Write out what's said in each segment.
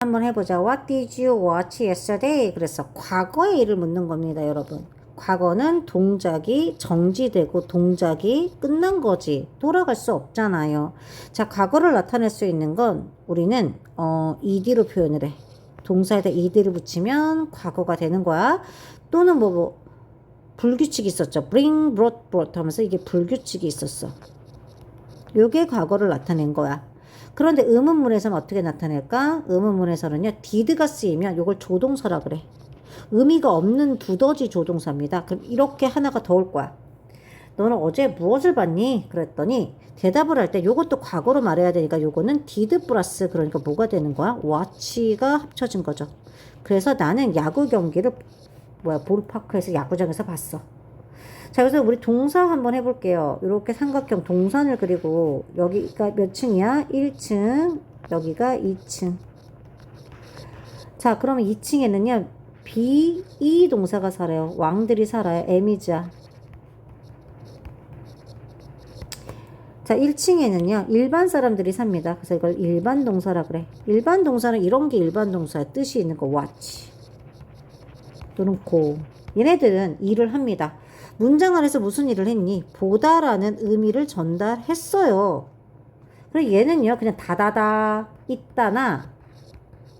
한번 해보자. What did you watch yesterday? 그래서 과거의 일을 묻는 겁니다, 여러분. 과거는 동작이 정지되고 동작이 끝난 거지. 돌아갈 수 없잖아요. 자, 과거를 나타낼 수 있는 건 우리는 어, ed로 표현을 해. 동사에다 ed를 붙이면 과거가 되는 거야. 또는 뭐, 뭐 불규칙이 있었죠. bring, brought, brought 하면서 이게 불규칙이 있었어. 요게 과거를 나타낸 거야. 그런데 의문문에서는 어떻게 나타낼까? 의문문에서는요, did가 쓰이면 요걸 조동사라 그래. 의미가 없는 두더지 조동사입니다. 그럼 이렇게 하나가 더 올 거야. 너는 어제 무엇을 봤니? 그랬더니 대답을 할때 요것도 과거로 말해야 되니까 요거는 did 플러스 그러니까 뭐가 되는 거야? watch가 합쳐진 거죠. 그래서 나는 야구 경기를 뭐야 볼파크에서 야구장에서 봤어. 자, 그래서 우리 동사 한번 해볼게요. 이렇게 삼각형 동선을 그리고 여기가 몇 층이야? 1층, 여기가 2층. 자, 그러면 2층에는요, 비, 이 동사가 살아요. 왕들이 살아요. 에미자. 자, 1층에는요, 일반 사람들이 삽니다. 그래서 이걸 일반 동사라 그래. 일반 동사는 이런 게 일반 동사야. 뜻이 있는 거, watch. 또는 go. 얘네들은 일을 합니다. 문장 안에서 무슨 일을 했니? 보다라는 의미를 전달했어요. 그리고 얘는요, 그냥 다다다, 있다나,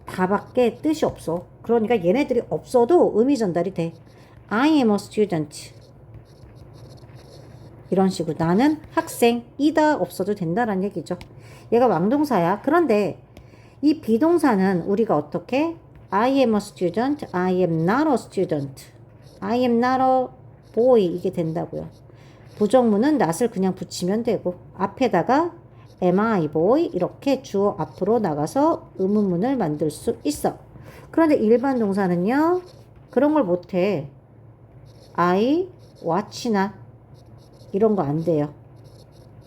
다밖에 뜻이 없어. 그러니까 얘네들이 없어도 의미 전달이 돼. I am a student. 이런 식으로 나는 학생이다 없어도 된다라는 얘기죠. 얘가 왕동사야. 그런데 이 비동사는 우리가 어떻게 I am a student, I am not a student, I am not a boy 이게 된다고요. 부정문은 not을 그냥 붙이면 되고 앞에다가 am I boy 이렇게 주어 앞으로 나가서 의문문을 만들 수 있어. 그런데 일반 동사는요 그런 걸 못해. I watch not 이런 거 안 돼요.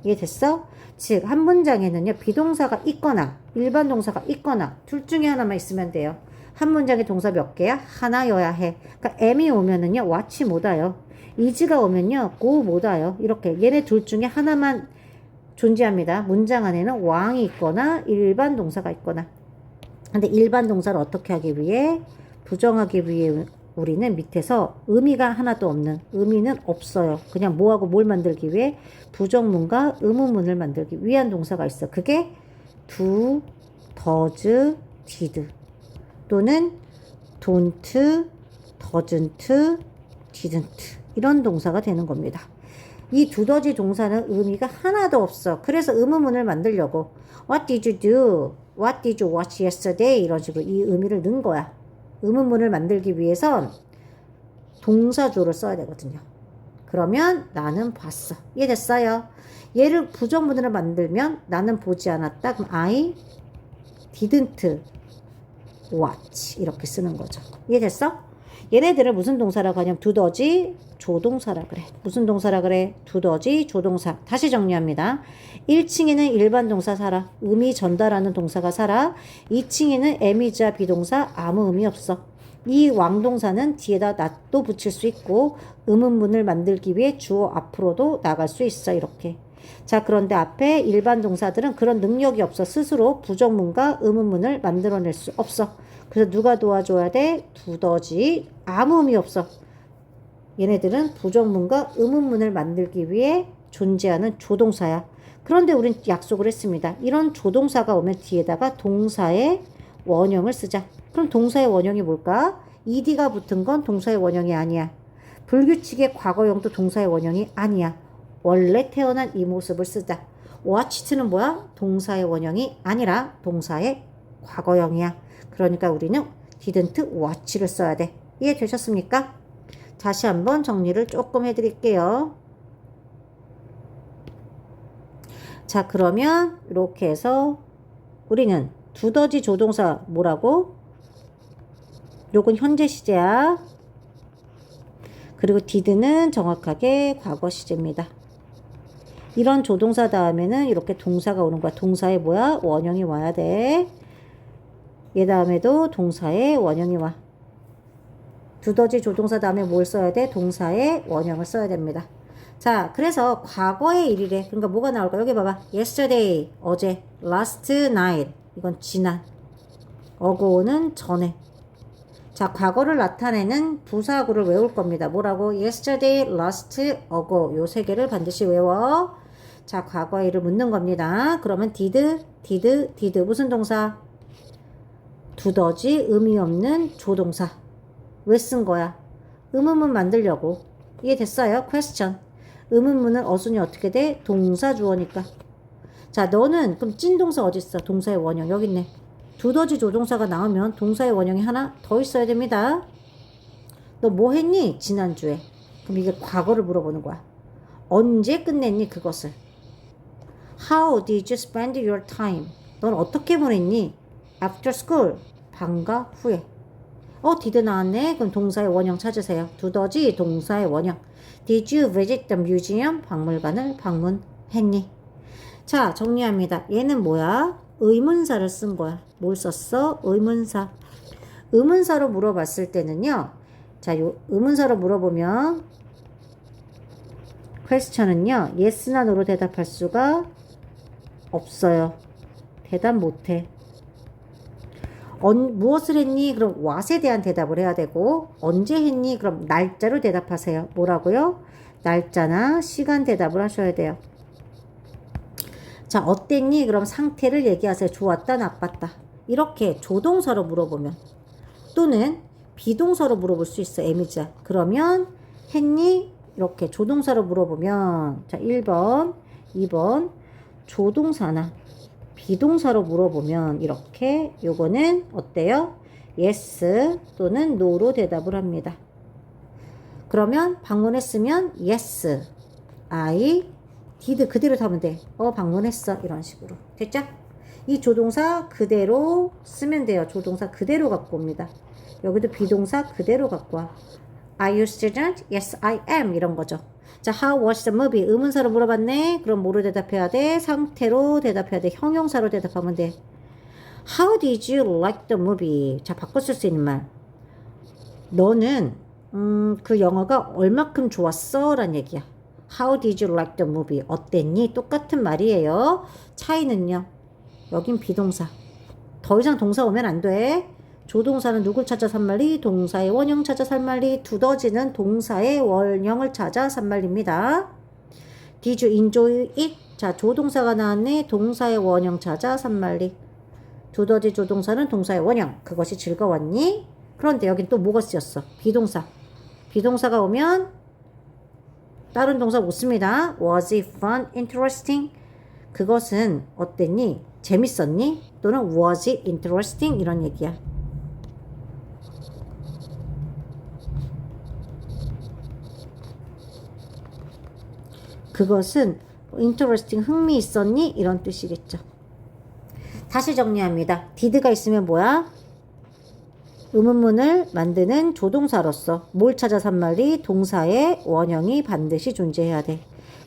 이해됐어? 즉, 한 문장에는요, 비동사가 있거나, 일반 동사가 있거나, 둘 중에 하나만 있으면 돼요. 한 문장에 동사 몇 개야? 하나여야 해. 그러니까 M이 오면은요, watch 못 와요. Is가 오면요, go 못 와요. 이렇게. 얘네 둘 중에 하나만 존재합니다. 문장 안에는 왕이 있거나, 일반 동사가 있거나. 근데 일반 동사를 어떻게 하기 위해? 부정하기 위해 우리는 밑에서 의미가 하나도 없는 의미는 없어요. 그냥 뭐하고 뭘 만들기 위해 부정문과 의문문을 만들기 위한 동사가 있어. 그게 do, does, did 또는 don't, doesn't, didn't 이런 동사가 되는 겁니다. 이 두더지 동사는 의미가 하나도 없어. 그래서 의문문을 만들려고 What did you do? What did you watch yesterday? 이런 식으로 이 의미를 넣은 거야. 의문문을 만들기 위해선 동사조를 써야 되거든요. 그러면 나는 봤어. 이해됐어요? 얘를 부정문으로 만들면 나는 보지 않았다. 그럼 I didn't watch 이렇게 쓰는 거죠. 이해됐어? 얘네들을 무슨 동사라고 하냐면 두더지 조동사라 그래. 무슨 동사라 그래? 두더지 조동사. 다시 정리합니다. 1층에는 일반 동사 살아. 의미 전달하는 동사가 살아. 2층에는 에미자 비동사 아무 의미 없어. 이 왕동사는 뒤에다 낫도 붙일 수 있고 의문문을 만들기 위해 주어 앞으로도 나갈 수 있어 이렇게. 자 그런데 앞에 일반 동사들은 그런 능력이 없어 스스로 부정문과 의문문을 만들어낼 수 없어. 그래서 누가 도와줘야 돼? 두더지 아무 의미 없어. 얘네들은 부정문과 의문문을 만들기 위해 존재하는 조동사야. 그런데 우린 약속을 했습니다. 이런 조동사가 오면 뒤에다가 동사의 원형을 쓰자. 그럼 동사의 원형이 뭘까? ed가 붙은 건 동사의 원형이 아니야. 불규칙의 과거형도 동사의 원형이 아니야. 원래 태어난 이 모습을 쓰자. watched는 뭐야? 동사의 원형이 아니라 동사의 과거형이야. 그러니까 우리는 didn't watch를 써야 돼. 이해되셨습니까? 다시 한번 정리를 조금 해드릴게요. 자, 그러면 이렇게 해서 우리는 두더지 조동사 뭐라고? 요건 현재 시제야. 그리고 did는 정확하게 과거 시제입니다. 이런 조동사 다음에는 이렇게 동사가 오는 거야. 동사에 뭐야? 원형이 와야 돼. 얘 다음에도 동사의 원형이 와. 두더지 조동사 다음에 뭘 써야 돼? 동사의 원형을 써야 됩니다. 자, 그래서 과거의 일이래. 그러니까 뭐가 나올까? 여기 봐봐. yesterday, 어제. last night, 이건 지난. ago는 전에. 자, 과거를 나타내는 부사구를 외울 겁니다. 뭐라고? yesterday, last, ago. 요세 개를 반드시 외워. 자, 과거의 일을 묻는 겁니다. 그러면 did, did, did. 무슨 동사? 두더지 의미 없는 조동사. 왜 쓴 거야? 의문문 만들려고. 이해됐어요? question. 의문문은 어순이 어떻게 돼? 동사 주어니까. 자, 너는 그럼 찐동사 어디 있어? 동사의 원형 여기 있네. 두더지 조동사가 나오면 동사의 원형이 하나 더 있어야 됩니다. 너 뭐 했니? 지난주에. 그럼 이게 과거를 물어보는 거야. 언제 끝냈니? 그것을. How did you spend your time? 넌 어떻게 보냈니? After school. 방과 후에. 어, did 나왔네. 그럼 동사의 원형 찾으세요. 두더지 동사의 원형. Did you visit the museum? 박물관을 방문했니? 자, 정리합니다. 얘는 뭐야? 의문사를 쓴 거야. 뭘 썼어? 의문사. 의문사로 물어봤을 때는요. 자, 요 의문사로 물어보면 question은요. yes나 no로 대답할 수가 없어요. 대답 못 해. 언, 무엇을 했니? 그럼 what에 대한 대답을 해야 되고 언제 했니? 그럼 날짜로 대답하세요. 뭐라고요? 날짜나 시간 대답을 하셔야 돼요. 자, 어땠니? 그럼 상태를 얘기하세요. 좋았다, 나빴다. 이렇게 조동사로 물어보면 또는 비동사로 물어볼 수 있어. 에미자. 그러면 했니? 이렇게 조동사로 물어보면 자, 1번, 2번 조동사나 비동사로 물어보면 이렇게 요거는 어때요? yes 또는 no로 대답을 합니다. 그러면 방문했으면 yes, I did 그대로 하면 돼. 어 방문했어 이런 식으로 됐죠? 이 조동사 그대로 쓰면 돼요. 조동사 그대로 갖고 옵니다. 여기도 비동사 그대로 갖고 와. Are you student? Yes, I am. 이런 거죠. 자, how was the movie? 의문사로 물어봤네. 그럼 뭐로 대답해야 돼? 상태로 대답해야 돼. 형용사로 대답하면 돼. How did you like the movie? 자, 바꿔 쓸 수 있는 말. 너는 음, 그 영화가 얼마큼 좋았어? 라는 얘기야. How did you like the movie? 어땠니? 똑같은 말이에요. 차이는요. 여긴 비동사. 더 이상 동사 오면 안 돼. 조동사는 누굴 찾아 산말리? 동사의 원형 찾아 산말리. 두더지는 동사의 원형을 찾아 산말리입니다. Did you enjoy it? 자, 조동사가 나왔네. 동사의 원형 찾아 산말리. 두더지 조동사는 동사의 원형. 그것이 즐거웠니? 그런데 여긴 또 뭐가 쓰였어? 비동사. 비동사가 오면 다른 동사 못 씁니다. Was it fun? Interesting? 그것은 어땠니? 재밌었니? 또는 was it interesting? 이런 얘기야. 그것은 interesting 흥미 있었니? 이런 뜻이겠죠. 다시 정리합니다. did가 있으면 뭐야? 의문문을 만드는 조동사로서 뭘 찾아 산말이 동사의 원형이 반드시 존재해야 돼.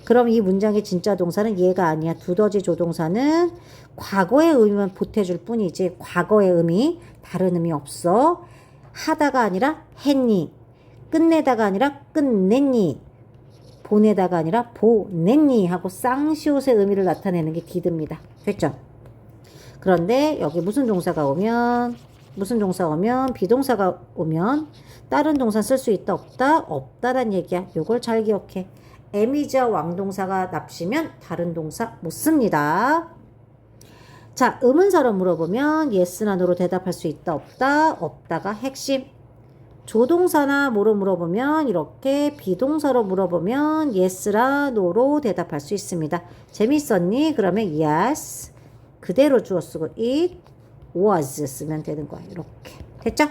그럼 이 문장의 진짜 동사는 얘가 아니야. 두더지 조동사는 과거의 의미만 보태줄 뿐이지 과거의 의미 다른 의미 없어. 하다가 아니라 했니. 끝내다가 아니라 끝냈니. 보내다가 아니라 보냈니 하고 쌍시옷의 의미를 나타내는 게 디드입니다. 됐죠? 그런데 여기 무슨 동사가 오면 무슨 동사 오면 비동사가 오면 다른 동사 쓸 수 있다 없다 없다란 얘기야. 요걸 잘 기억해. 에미자 왕동사가 납시면 다른 동사 못 씁니다. 자, 의문사로 물어보면 no로 대답할 수 있다 없다 없다가 핵심. 조동사나 뭐로 물어보면 이렇게 비동사로 물어보면 yes라 no로 대답할 수 있습니다. 재밌었니? 그러면 yes. 그대로 주어 쓰고 it was 쓰면 되는 거야. 이렇게. 됐죠?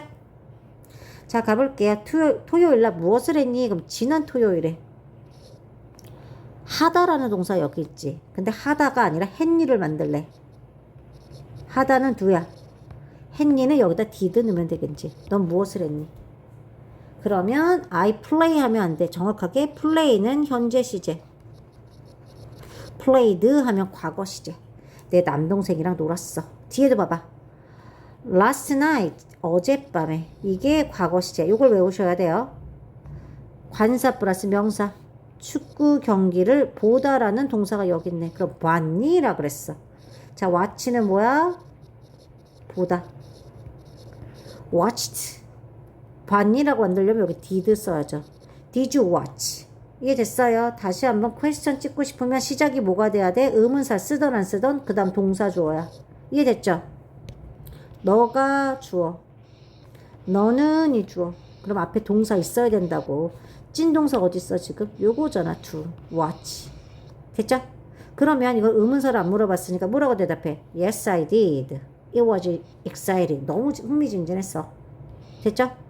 자, 가볼게요. 토요, 토요일 날 무엇을 했니? 그럼 지난 토요일에. 하다라는 동사 여기 있지. 근데 하다가 아니라 했니를 만들래. 하다는 두야. 했니는 여기다 did 넣으면 되겠지. 넌 무엇을 했니? 그러면 I play 하면 안 돼. 정확하게 play는 현재 시제. played 하면 과거 시제. 내 남동생이랑 놀았어. 뒤에도 봐봐. last night 어젯밤에 이게 과거 시제. 이걸 외우셔야 돼요. 관사 플러스 명사. 축구 경기를 보다라는 동사가 여기 있네. 그럼 봤니라 그랬어. 자, watch는 뭐야? 보다. watched. 봤니라고 만들려면 여기 did 써야죠. Did you watch? 이게 됐어요. 다시 한번 퀘스천 찍고 싶으면 시작이 뭐가 돼야 돼? 의문사 쓰던 안 쓰던 그 다음 동사 주어야. 이해 됐죠? 너가 주어. 너는 이 주어. 그럼 앞에 동사 있어야 된다고. 찐동사 어디 있어 지금? 요거잖아. to watch. 됐죠? 그러면 이걸 의문사를 안 물어봤으니까 뭐라고 대답해? Yes, I did. It was exciting. 너무 흥미진진했어. 됐죠?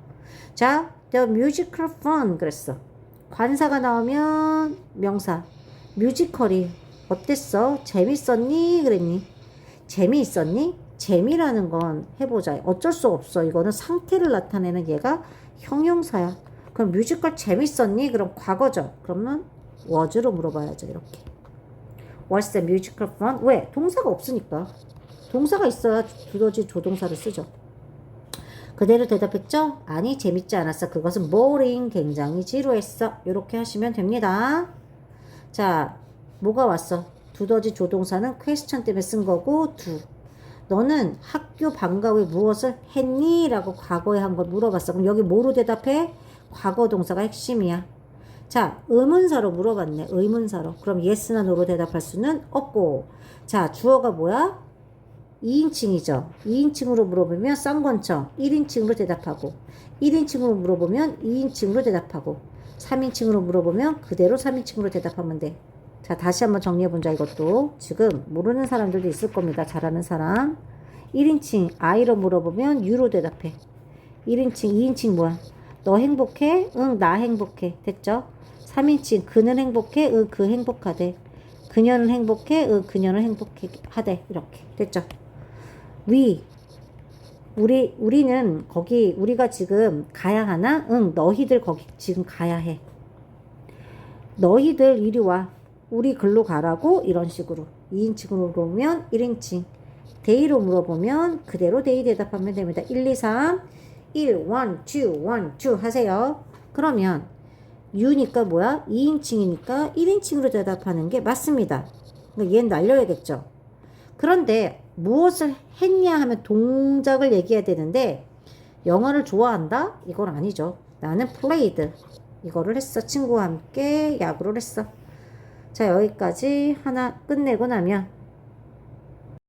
자, the musical fun 그랬어. 관사가 나오면 명사. 뮤지컬이 어땠어? 재밌었니? 그랬니? 재미있었니? 재미라는 건 해보자. 어쩔 수 없어. 이거는 상태를 나타내는 얘가 형용사야. 그럼 뮤지컬 재밌었니? 그럼 과거죠. 그러면 was로 물어봐야죠. 이렇게. Was the musical fun? 왜? 동사가 없으니까. 동사가 있어야 두더지 조동사를 쓰죠. 그대로 대답했죠? 아니 재밌지 않았어. 그것은 boring 굉장히 지루했어. 이렇게 하시면 됩니다. 자, 뭐가 왔어? 두더지 조동사는 question 때문에 쓴 거고 do. 너는 학교 방과 후에 무엇을 했니? 라고 과거에 한 걸 물어봤어. 그럼 여기 뭐로 대답해? 과거 동사가 핵심이야. 자, 의문사로 물어봤네. 의문사로. 그럼 yes나 no로 대답할 수는 없고. 자, 주어가 뭐야? 2인칭이죠. 2인칭으로 물어보면 쌍권청 1인칭으로 대답하고 1인칭으로 물어보면 2인칭으로 대답하고 3인칭으로 물어보면 그대로 3인칭으로 대답하면 돼. 자, 다시 한번 정리해본자 이것도. 지금 모르는 사람들도 있을 겁니다. 잘하는 사람. 1인칭 I로 물어보면 U로 대답해. 1인칭, 2인칭 뭐야? 너 행복해? 응, 나 행복해. 됐죠? 3인칭 그는 행복해? 응, 그 행복하대. 그녀는 행복해? 응, 그녀는 행복해 하대. 이렇게. 됐죠? 위 우리 우리는 거기 우리가 지금 가야 하나? 응, 너희들 거기 지금 가야 해. 너희들 이리 와. 우리 글로 가라고 이런 식으로 2인칭으로 물어보면 1인칭 데이로 물어보면 그대로 데이 대답하면 됩니다. 1, 2, 3 1, 1, 2, 1, 2 하세요. 그러면 U니까 뭐야? 2인칭이니까 1인칭으로 대답하는 게 맞습니다. 그러니까 얘는 날려야겠죠. 그런데 무엇을 했냐 하면 동작을 얘기해야 되는데 영화를 좋아한다? 이건 아니죠. 나는 played 이거를 했어. 친구와 함께 야구를 했어. 자 여기까지 하나 끝내고 나면